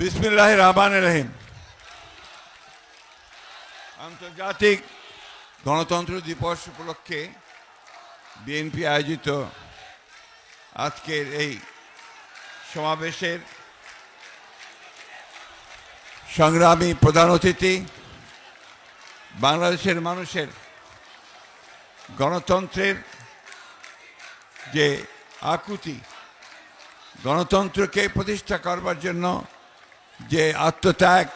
বিসমিল্লাহ রহমান রহিম। আন্তর্জাতিক গণতন্ত্র দিবস উপলক্ষে বিএনপি আয়োজিত আজকের এই সমাবেশের সংগ্রামী প্রধান অতিথি, বাংলাদেশের মানুষের গণতন্ত্রের যে আকুতি, গণতন্ত্রকে প্রতিষ্ঠা করবার জন্য যে আত্মত্যাগ,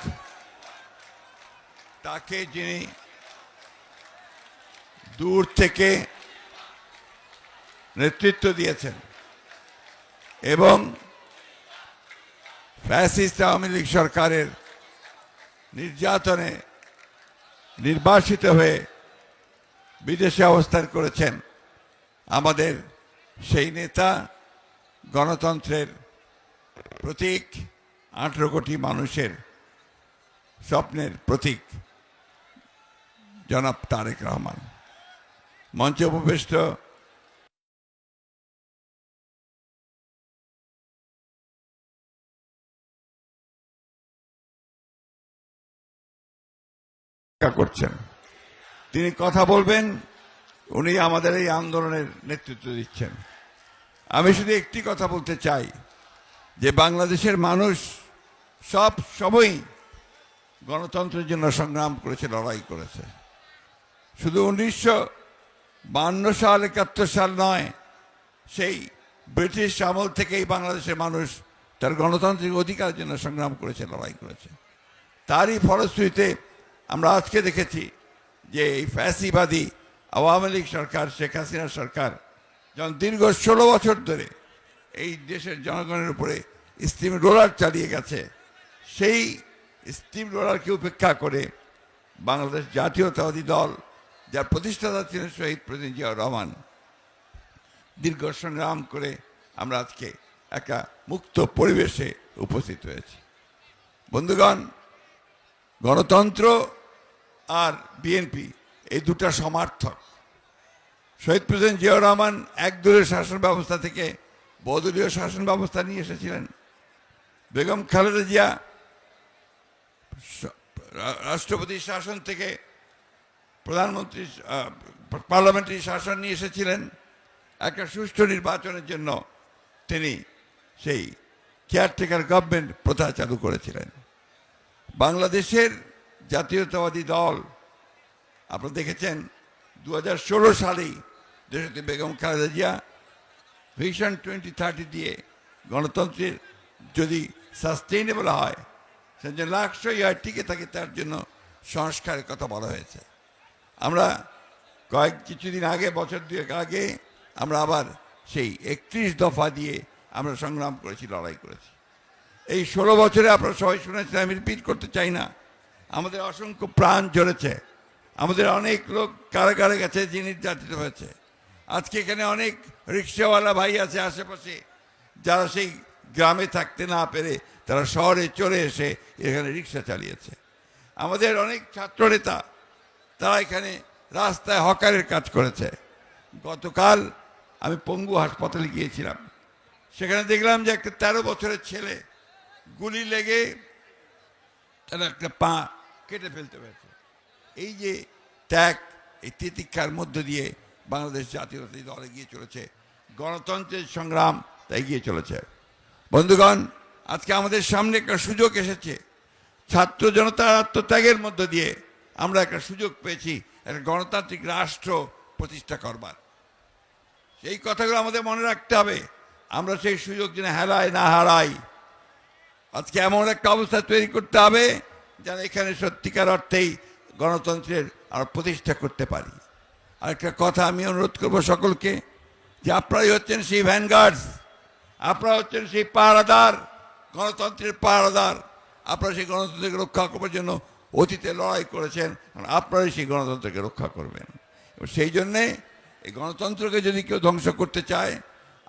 তাকে যিনি দূর থেকে নেতৃত্ব দিয়েছেন এবং ফ্যাসিস্ট আওয়ামী লীগ সরকারের নির্যাতনে নির্বাসিত হয়ে বিদেশে অবস্থান করেছেন আমাদের সেই নেতা গণতন্ত্রের প্রতীক। আঠেরো কোটি মানুষের স্বপ্নের প্রতীক জনাব তারেক রহমান। মঞ্চে উপবিষ্ট করছেন। তিনি কথা বলবেন, উনি আমাদের এই আন্দোলনের নেতৃত্ব দিচ্ছেন। আমি শুধু একটি কথা বলতে চাই, যে বাংলাদেশের মানুষ সব সময়ই গণতন্ত্রের জন্য সংগ্রাম করেছে, লড়াই করেছে। শুধু উনিশশো বান্ন সাল, একাত্তর সাল নয়, সেই ব্রিটিশ আমল থেকেই বাংলাদেশের মানুষ তার গণতান্ত্রিক অধিকারের জন্য সংগ্রাম করেছে, লড়াই করেছে। তারই ফলশ্রুতিতে আমরা আজকে দেখেছি যে এই ফ্যাসিবাদী আওয়ামী লীগ সরকার, শেখ হাসিনা সরকার, যখন দীর্ঘ ষোলো বছর ধরে এই দেশের জনগণের উপরে স্টিম রোলার চালিয়ে গেছে সেই স্টিম রোলারকে উপেক্ষা করে বাংলাদেশ জাতীয়তাবাদী দল, যার প্রতিষ্ঠাতা ছিলেন শহীদ প্রেসিডেন্ট জিয়াউর রহমান, দীর্ঘ সংগ্রাম করে আমরা আজকে একটা মুক্ত পরিবেশে উপস্থিত হয়েছি। বন্ধুগণ, গণতন্ত্র আর বিএনপি, এই দুটা সমার্থক, শহীদ প্রেসিডেন্ট জিয়াউর রহমান একদলীয় শাসন ব্যবস্থা থেকে বদলীয় শাসন ব্যবস্থা নিয়ে এসেছিলেন। বেগম খালেদা জিয়া রাষ্ট্রপতি শাসন থেকে প্রধানমন্ত্রী পার্লামেন্টারি শাসন নিয়ে এসেছিলেন। একটা সুষ্ঠু নির্বাচনের জন্য তিনি সেই কেয়ারটেকার গভর্নমেন্ট প্রথা চালু করেছিলেন। বাংলাদেশের জাতীয়তাবাদী দল, আপনারা দেখেছেন দু হাজার ষোলো সালেই দেশতে Begum Khaleda Zia vision twenty thirty দিয়ে গণতন্ত্রের যদি সাস্টেইনেবল হয় সে যে লাক্ষ্য আর টিকে থাকে তার জন্য সংস্কারের কথা বলা হয়েছে। আমরা কয়েক কিছুদিন আগে, বছর দুয়েক আগে, আমরা আবার সেই একত্রিশ দফা দিয়ে আমরা সংগ্রাম করেছি, লড়াই করেছি। এই ষোলো বছরে আপনারা সবাই শুনেছেন, আমি রিপিট করতে চাই না। আমাদের অসংখ্য প্রাণ ঝরেছে। আমাদের অনেক লোক কারাগারে গেছে, যে নির্যাতিত হয়েছে। আজকে এখানে অনেক রিক্সাওয়ালা ভাই আছে আশেপাশে, যারা সেই গ্রামে থাকতে না পেরে তারা শহরে চলে এসে এখানে রিক্সা চালিয়েছে। আমাদের অনেক ছাত্রনেতা, তারা এখানে রাস্তায় হকারের কাজ করেছে। গতকাল আমি পঙ্গু হাসপাতালে গিয়েছিলাম। সেখানে দেখলাম যে একটা তেরো বছরের ছেলে গুলি লেগে তার একটা পা কেটে ফেলতে হয়েছে এই যে ত্যাগ, এই তিতিক্ষার মধ্য দিয়ে বাংলাদেশ জাতীয়তাবাদী দলে গিয়ে চলেছে। গণতন্ত্রের সংগ্রাম তা এগিয়ে চলেছে। বন্ধুগণ, আজকে আমাদের সামনে একটা সুযোগ এসেছে। ছাত্র জনতার আত্মত্যাগের মধ্য দিয়ে আমরা একটা সুযোগ পেয়েছি, একটা গণতান্ত্রিক রাষ্ট্র প্রতিষ্ঠা করবার। সেই কথাগুলো আমাদের মনে রাখতে হবে। আমরা সেই সুযোগ যেন হেলায় না হারাই। আজকে এমন একটা অবস্থা তৈরি করতে হবে যেন এখানে সত্যিকার অর্থেই গণতন্ত্রের আর প্রতিষ্ঠা করতে পারি। আর একটা কথা আমি অনুরোধ করব সকলকে, যে আপনারাই হচ্ছেন সেই ভ্যানগার্ডস আপনারা হচ্ছেন সেই পাহারাদার, গণতন্ত্রের পাহারাদার। আপনারা সেই গণতন্ত্রকে রক্ষা করবার জন্য অতীতে লড়াই করেছেন আপনারাই সেই গণতন্ত্রকে রক্ষা করবেন। সেই জন্যে এই গণতন্ত্রকে যদি কেউ ধ্বংস করতে চায়,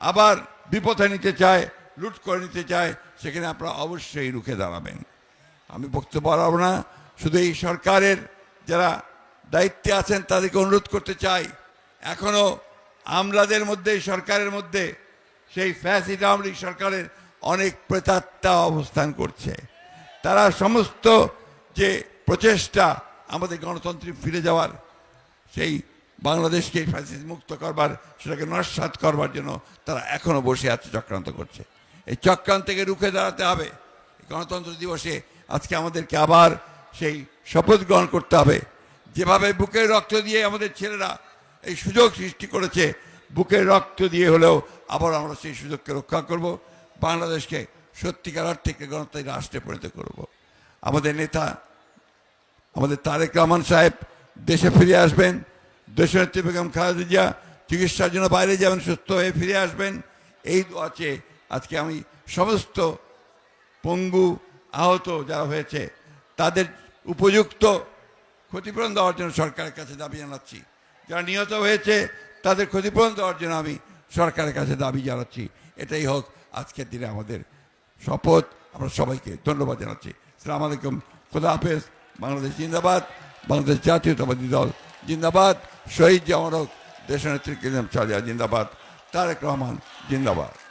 আবার বিপথে নিতে চায়, লুট করে নিতে চায়, সেখানে আপনারা অবশ্যই রুখে দাঁড়াবেন। আমি বক্তব্য বাড়াবো না, শুধু এই সরকারের যারা দায়িত্বে আছেন তাদেরকে অনুরোধ করতে চাই, এখনও আমলাদের মধ্যে, সরকারের মধ্যে সেই ফ্যাসিড আওয়ামী সরকারের অনেক প্রেতাত্মা অবস্থান করছে। তারা সমস্ত যে প্রচেষ্টা আমাদের গণতন্ত্রে ফিরে যাওয়ার, সেই বাংলাদেশকে ফ্যাসিস মুক্ত করবার, সেটাকে নস্বাত করবার জন্য তারা এখনও বসে আছে, চক্রান্ত করছে। এই চক্রান্তকে রুখে দাঁড়াতে হবে। গণতন্ত্র দিবসে আজকে আমাদেরকে আবার সেই শপথ গ্রহণ করতে হবে। যেভাবে বুকের রক্ত দিয়ে আমাদের ছেলেরা এই সুযোগ সৃষ্টি করেছে বুকের রক্ত দিয়ে হলেও আবার আমরা সেই সুযোগকে রক্ষা করব। বাংলাদেশকে সত্যিকার অর্থে গণতান্ত্রিক রাষ্ট্রে পরিণত করব। আমাদের নেতা, আমাদের তারেক রহমান সাহেব দেশে ফিরে আসবেন। দেশনেত্রী বেগম খালেদা চিকিৎসার জন্য বাইরে যাবেন, সুস্থ হয়ে ফিরে আসবেন। এই আছে আজকে আমি সমস্ত পঙ্গু আহত যারা হয়েছে, তাদের উপযুক্ত ক্ষতিপূরণ দেওয়ার জন্য সরকারের কাছে দাবি জানাচ্ছি। যারা নিহত হয়েছে তাদের ক্ষতিপূরণ দেওয়ার জন্য আমি সরকারের কাছে দাবি জানাচ্ছি। এটাই হোক আজকের দিনে আমাদের শপথ। আমরা সবাইকে ধন্যবাদ জানাচ্ছি। সালাম আলাইকুম। খোদা হাফেজ। বাংলাদেশ জিন্দাবাদ। বাংলাদেশ জাতীয়তাবাদী দল জিন্দাবাদ। শহীদ জামানক দেশনেত্রী কিরম চালিয়া জিন্দাবাদ। তারেক রহমান জিন্দাবাদ।